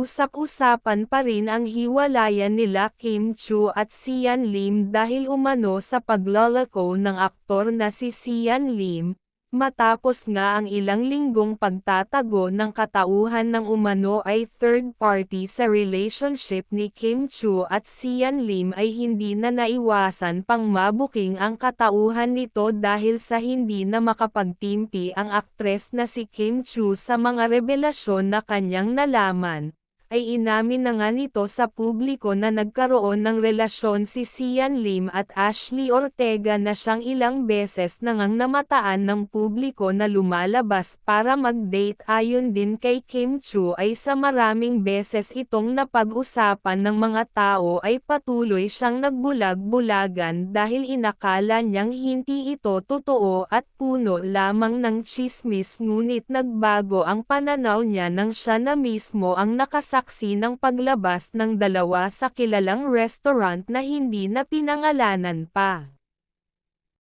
usap-usapan pa rin ang hiwalayan nila Kim Chu at Sian Lim dahil umano sa paglalako ng aktor na si Sian Lim, matapos nga ang ilang linggong pagtatago ng katauhan ng umano ay third party sa relationship ni Kim Chu at Sian Lim ay hindi na naiwasan pang mabuking ang katauhan nito dahil sa hindi na makapagtimpi ang aktres na si Kim Chu sa mga revelasyon na kanyang nalaman ay inamin na nga nito sa publiko na nagkaroon ng relasyon si Sian Lim at Ashley Ortega na siyang ilang beses na ngang namataan ng publiko na lumalabas para mag-date. Ayon din kay Kim Chu ay sa maraming beses itong napag-usapan ng mga tao ay patuloy siyang nagbulag-bulagan dahil inakala niyang hindi ito totoo at puno lamang ng chismis ngunit nagbago ang pananaw niya nang siya na mismo ang nakasaksi saksi ng paglabas ng dalawa sa kilalang restaurant na hindi na pinangalanan pa.